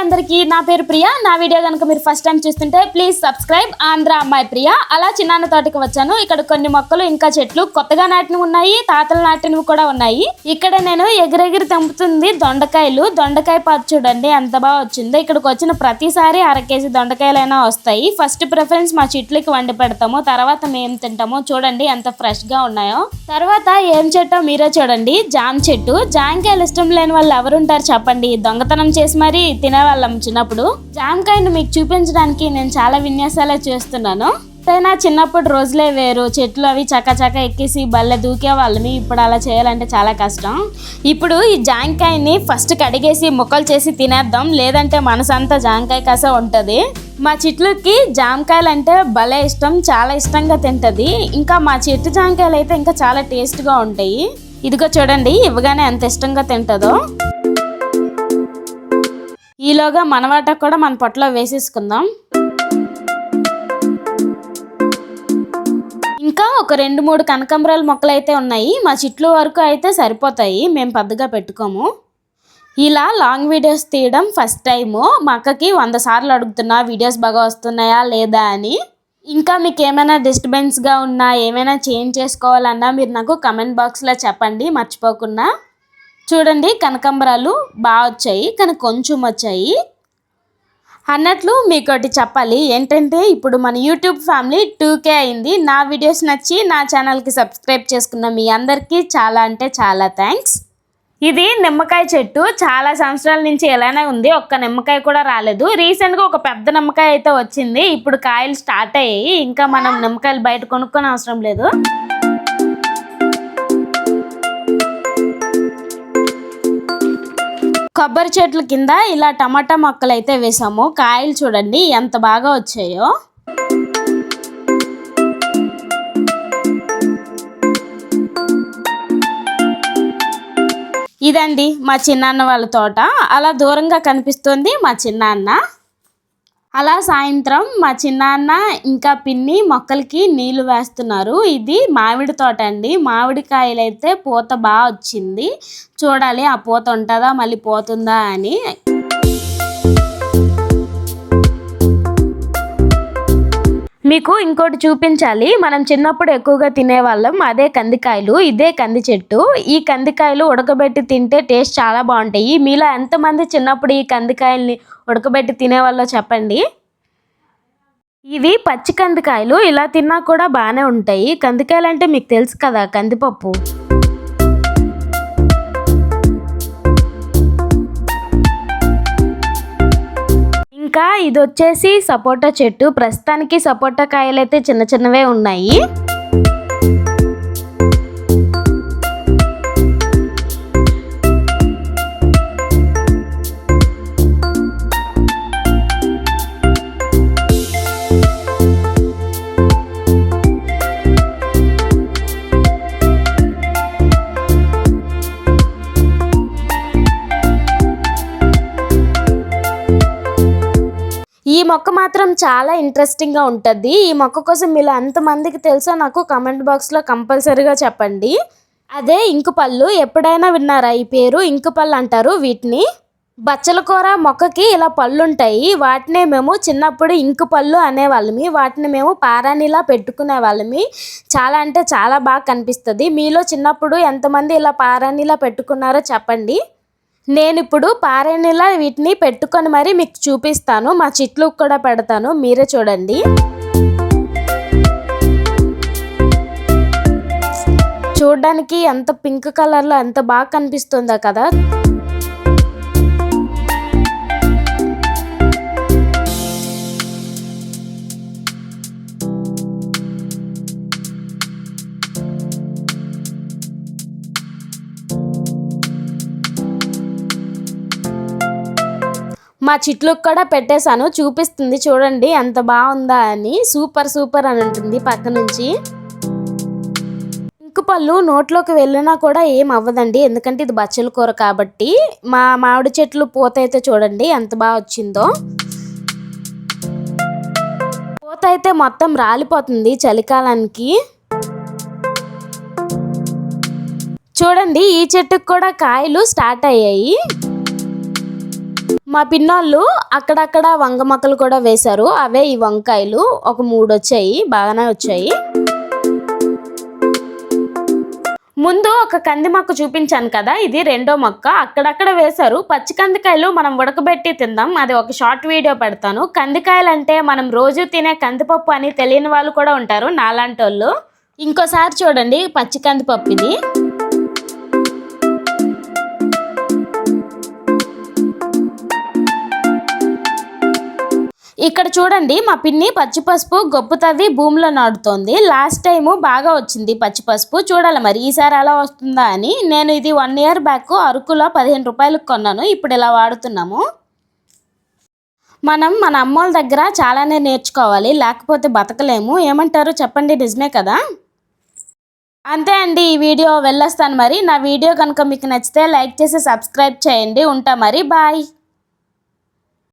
అందరికీ నా పేరు ప్రియా. నా వీడియో కనుక మీరు ఫస్ట్ టైం చూస్తుంటే ప్లీజ్ సబ్స్క్రైబ్ ఆంధ్ర అమ్మాయి ప్రియా. అలా చిన్నాన్న తోటకి వచ్చాను. ఇక్కడ కొన్ని మొక్కలు ఇంకా చెట్లు కొత్తగా నాటినవి ఉన్నాయి. తాతలు నాటినవి కూడా ఉన్నాయి. ఇక్కడ నేను ఎగిరెగిరి తెంపుతుంది దొండకాయలు. దొండకాయ పాత చూడండి ఎంత బాగా వచ్చిందో. ఇక్కడికి వచ్చిన ప్రతిసారి అర కేజీ దొండకాయలైనా వస్తాయి. ఫస్ట్ ప్రిఫరెన్స్ మా చెట్లకి వండి పెడతాము. తర్వాత మేము తింటాము. చూడండి ఎంత ఫ్రెష్గా ఉన్నాయో. తర్వాత ఏం చెట్టో మీరే చూడండి. జామ చెట్టు. జామకాయలు ఇష్టం లేని వాళ్ళు ఎవరుంటారు చెప్పండి. దొంగతనం చేసి మరి తిన తినేవాళ్ళం చిన్నప్పుడు. జామకాయను మీకు చూపించడానికి నేను చాలా విన్యాసాలే చేస్తున్నాను. అయినా చిన్నప్పుడు రోజులే వేరు. చెట్లు అవి చకచక ఎక్కేసి బల్లె దూకే వాళ్ళని ఇప్పుడు అలా చేయాలంటే చాలా కష్టం. ఇప్పుడు ఈ జాంకాయని ఫస్ట్ కడిగేసి ముక్కలు చేసి తినేద్దాం. లేదంటే మనసంతా జాంకాయ కస ఉంటుంది. మా చెట్లుకి జామకాయలు అంటే భలే ఇష్టం. చాలా ఇష్టంగా తింటది. ఇంకా మా చెట్టు జామకాయలు అయితే ఇంకా చాలా టేస్ట్గా ఉంటాయి. ఇదిగో చూడండి ఇవ్వగానే ఎంత ఇష్టంగా తింటుందో. ఈలోగా మనవాట కూడా మన పొట్టలో వేసేసుకుందాం. ఇంకా ఒక రెండు మూడు కనకంబరాలు మొక్కలు అయితే ఉన్నాయి. మా చెట్లు వరకు అయితే సరిపోతాయి. మేము పెద్దగా పెట్టుకోము. ఇలా లాంగ్ వీడియోస్ తీయడం ఫస్ట్ టైము. మా అక్కకి వంద సార్లు అడుగుతున్నా వీడియోస్ బాగా వస్తున్నాయా లేదా అని. ఇంకా మీకు ఏమైనా డిస్టర్బెన్స్గా ఉన్నా ఏమైనా చేంజ్ చేసుకోవాలన్నా మీరు నాకు కమెంట్ బాక్స్లో చెప్పండి. మర్చిపోకుండా. చూడండి కనకాంబరాలు బాగా వచ్చాయి కానీ కొంచెం వచ్చాయి. అన్నట్లు మీకు ఒకటి చెప్పాలి ఏంటంటే ఇప్పుడు మన యూట్యూబ్ ఫ్యామిలీ టూకే అయింది. నా వీడియోస్ నచ్చి నా ఛానల్కి సబ్స్క్రైబ్ చేసుకున్న మీ అందరికీ చాలా అంటే చాలా థ్యాంక్స్. ఇది నిమ్మకాయ చెట్టు. చాలా సంవత్సరాల నుంచి ఎలానే ఉంది. ఒక్క నిమ్మకాయ కూడా రాలేదు. రీసెంట్గా ఒక పెద్ద నిమ్మకాయ అయితే వచ్చింది. ఇప్పుడు కాయలు స్టార్ట్ అయ్యాయి. ఇంకా మనం నిమ్మకాయలు బయట కొనుక్కొని అవసరం లేదు. కొబ్బరి చెట్ల కింద ఇలా టమాటా మొక్కలు అయితే వేసాము. కాయలు చూడండి ఎంత బాగా వచ్చాయో. ఇదండి మా చిన్నాన్న వాళ్ళ తోట. అలా దూరంగా కనిపిస్తుంది మా చిన్నాన్న. అలా సాయంత్రం మా చిన్నాన్న ఇంకా పిన్ని మొక్కలకి నీళ్ళు వేస్తున్నారు. ఇది మామిడి తోట అండి. మామిడికాయలు అయితే పూత బాగా వచ్చింది. చూడాలి ఆ పూత ఉంటుందా మళ్ళీ పోతుందా అని మీకు ఇంకోటి చూపించాలి. మనం చిన్నప్పుడు ఎక్కువగా తినేవాళ్ళం. అదే కందికాయలు ఇదే కంది చెట్టు. ఈ కందికాయలు ఉడకబెట్టి తింటే టేస్ట్ చాలా బాగుంటాయి. మీలో ఎంతమంది చిన్నప్పుడు ఈ కందికాయల్ని ఉడకబెట్టి తినేవాళ్ళో చెప్పండి. ఇవి పచ్చి కందికాయలు. ఇలా తిన్నా కూడా బాగానే ఉంటాయి. కందికాయలు అంటే మీకు తెలుసు కదా కందిపప్పు. ఇంకా ఇది వచ్చేసి సపోటా చెట్టు. ప్రస్తుతానికి సపోటా కాయలు అయితే చిన్న చిన్నవే ఉన్నాయి. మొక్క మాత్రం చాలా ఇంట్రెస్టింగ్గా ఉంటుంది. ఈ మొక్క కోసం మీరు ఎంతమందికి తెలుసో నాకు కమెంట్ బాక్స్లో కంపల్సరీగా చెప్పండి. అదే ఇంకుపళ్ళు ఎప్పుడైనా విన్నారా? ఈ పేరు ఇంకుపళ్ళు అంటారు వీటిని. బచ్చల కూర మొక్కకి ఇలా పళ్ళు ఉంటాయి వాటినే మేము చిన్నప్పుడు ఇంకు పళ్ళు అనేవాళ్ళమి. వాటిని మేము పారాణిలా పెట్టుకునే వాళ్ళమి చాలా అంటే చాలా బాగా కనిపిస్తుంది. మీలో చిన్నప్పుడు ఎంతమంది ఇలా పారాణిలా పెట్టుకున్నారో చెప్పండి. నేను ఇప్పుడు పారేణిలా వీటిని పెట్టుకొని మరి మీకు చూపిస్తాను. మా చెట్లు కూడా పెడతాను. మీరే చూడండి. చూడడానికి ఎంత పింక్ కలర్లో ఎంత బాగా కనిపిస్తుందో కదా. మా చిట్లకు కూడా పెట్టేశాను చూపిస్తుంది చూడండి ఎంత బాగుందా అని. సూపర్ సూపర్ అని ఉంటుంది పక్క నుంచి. ఇంకు పళ్ళు నోట్లోకి వెళ్ళినా కూడా ఏం అవ్వదండి. ఎందుకంటే ఇది బచ్చల కూర కాబట్టి. మా మామిడి చెట్లు పూత అయితే చూడండి ఎంత బాగా వచ్చిందో. పూత అయితే మొత్తం రాలిపోతుంది చలికాలానికి. చూడండి ఈ చెట్టుకు కూడా కాయలు స్టార్ట్ అయ్యాయి. మా పిన్నోళ్ళు అక్కడక్కడ వంగ మొక్కలు కూడా వేశారు. అవే ఈ వంకాయలు. ఒక మూడు వచ్చాయి. బాగానే వచ్చాయి. ముందు ఒక కంది మొక్క చూపించాను కదా. ఇది రెండో మొక్క. అక్కడక్కడ వేశారు. పచ్చి కందికాయలు మనం ఉడకబెట్టి తిందాం. అది ఒక షార్ట్ వీడియో పెడతాను. కందికాయలు అంటే మనం రోజు తినే కందిపప్పు అని తెలియని వాళ్ళు కూడా ఉంటారు. నాలాంటి వాళ్ళు ఇంకోసారి చూడండి పచ్చి కందిపప్పు ఇది ఇక్కడ చూడండి మా పిన్ని పచ్చి పసుపు గొప్పు తవ్వి భూమిలో నాటుతోంది. లాస్ట్ టైము బాగా వచ్చింది పచ్చి పసుపు. చూడాలి మరి ఈసారి ఎలా వస్తుందా అని. నేను ఇది వన్ ఇయర్ బ్యాక్ అరకులో పదిహేను రూపాయలకు కొన్నాను. ఇప్పుడు ఇలా వాడుతున్నాము. మనం మన అమ్మోళ్ళ దగ్గర చాలానే నేర్చుకోవాలి లేకపోతే బతకలేము. ఏమంటారు? చెప్పండి నిజమే కదా? అంతే అండి ఈ వీడియో వెళ్ళొస్తాను మరి. నా వీడియో కనుక మీకు నచ్చితే లైక్ చేసి సబ్స్క్రైబ్ చేయండి. ఉంటా మరి బాయ్.